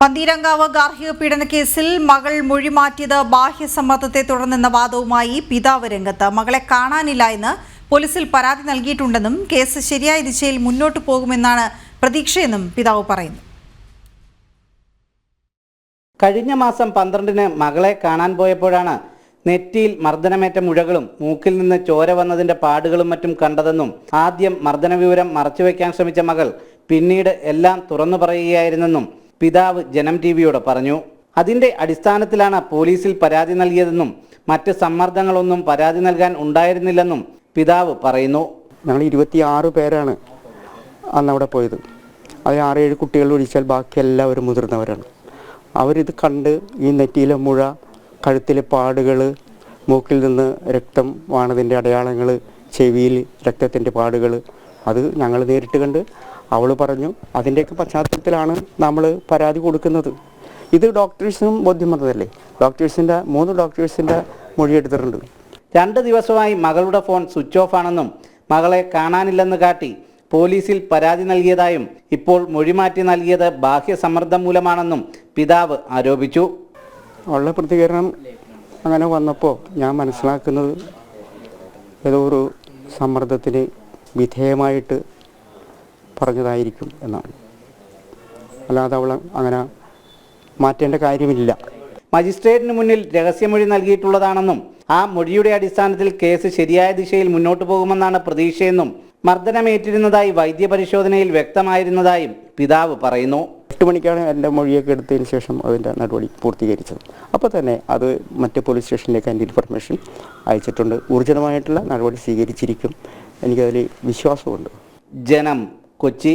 പന്തീരങ്കാവ് ഗാർഹിക പീഡന കേസിൽ മകൾ മൊഴി മാറ്റിയത് ബാഹ്യസമ്മർദ്ദത്തെ തുടർന്നെന്ന വാദവുമായി പിതാവ് രംഗത്ത്. മകളെ കാണാനില്ല എന്ന് പോലീസിൽ പരാതി നൽകിയിട്ടുണ്ടെന്നും കേസ് ശരിയായ ദിശയിൽ മുന്നോട്ടു പോകുമെന്നാണ് പ്രതീക്ഷയെന്നും പിതാവ് പറയുന്നു. കഴിഞ്ഞ മാസം പന്ത്രണ്ടിന് മകളെ കാണാൻ പോയപ്പോഴാണ് നെറ്റിയിൽ മർദ്ദനമേറ്റ മുഴകളും മൂക്കിൽ നിന്ന് ചോര വന്നതിന്റെ പാടുകളും മറ്റും കണ്ടതെന്നും ആദ്യം മർദ്ദന വിവരം മറച്ചുവെക്കാൻ ശ്രമിച്ച മകൾ പിന്നീട് എല്ലാം തുറന്നു പറയുകയായിരുന്നെന്നും പിതാവ് ജനം ടി വിയോട് പറഞ്ഞു അതിന്റെ അടിസ്ഥാനത്തിലാണ് പോലീസിൽ പരാതി നൽകിയതെന്നും മറ്റ് സമ്മർദ്ദങ്ങളൊന്നും പരാതി നൽകാൻ ഉണ്ടായിരുന്നില്ലെന്നും പിതാവ് പറയുന്നു. ഞങ്ങൾ ഇരുപത്തിയാറ് പേരാണ് അന്ന് അവിടെ പോയത്. അതിൽ ആറേഴ് കുട്ടികൾ ഒഴിച്ചാൽ ബാക്കി എല്ലാവരും മുതിർന്നവരാണ്. അവരിത് കണ്ട് ഈ നെറ്റിയിലെ മുഴ കഴുത്തിലെ പാടുകൾ മൂക്കിൽ നിന്ന് രക്തം വാണതിന്റെ അടയാളങ്ങൾ ചെവിയിൽ രക്തത്തിന്റെ പാടുകൾ അത് ഞങ്ങൾ നേരിട്ട് കണ്ട് അവൾ പറഞ്ഞു അതിന്റെയൊക്കെ പശ്ചാത്തലത്തിലാണ് നമ്മൾ പരാതി കൊടുക്കുന്നത്. ഇത് ഡോക്ടേഴ്സിനും ബോധ്യം വന്നതല്ലേ ഡോക്ടേഴ്സിന്റെ മൂന്ന് ഡോക്ടേഴ്സിന്റെ മൊഴി എടുത്തിട്ടുണ്ട്. രണ്ട് ദിവസമായി മകളുടെ ഫോൺ സ്വിച്ച് ഓഫ് ആണെന്നും മകളെ കാണാനില്ലെന്ന് കാട്ടി പോലീസിൽ പരാതി നൽകിയതായും ഇപ്പോൾ മൊഴി മാറ്റി നൽകിയത് ബാഹ്യ സമ്മർദ്ദം മൂലമാണെന്നും പിതാവ് ആരോപിച്ചു. ഉള്ള പ്രതികരണം അങ്ങനെ വന്നപ്പോൾ ഞാൻ മനസ്സിലാക്കുന്നത് ഏതോ ഒരു സമ്മർദ്ദത്തിന് വിധേയമായിട്ട് പറഞ്ഞതായിരിക്കും എന്നാണ്. അല്ലാതെ അവൾ അങ്ങനെ മാറ്റേണ്ട കാര്യമില്ല. മജിസ്ട്രേറ്റിന് മുന്നിൽ രഹസ്യമൊഴി നൽകിയിട്ടുള്ളതാണെന്നും ആ മൊഴിയുടെ അടിസ്ഥാനത്തിൽ കേസ് ശരിയായ ദിശയിൽ മുന്നോട്ടു പോകുമെന്നാണ് പ്രതീക്ഷയെന്നും മർദ്ദനമേറ്റിരുന്നതായി വൈദ്യപരിശോധനയിൽ വ്യക്തമായിരുന്നതായും പിതാവ് പറയുന്നു. എട്ട് മണിക്കാണ് എന്റെ മൊഴിയൊക്കെ എടുത്തതിന് ശേഷം അതിന്റെ നടപടി പൂർത്തീകരിച്ചത്. അപ്പോൾ തന്നെ അത് മറ്റ് പോലീസ് സ്റ്റേഷനിലേക്ക് അതിന്റെ ഇൻഫർമേഷൻ അയച്ചിട്ടുണ്ട്. ഊർജിതമായിട്ടുള്ള നടപടി സ്വീകരിച്ചിരിക്കും. എനിക്കതിൽ വിശ്വാസമുണ്ട്. ജനം കൊച്ചി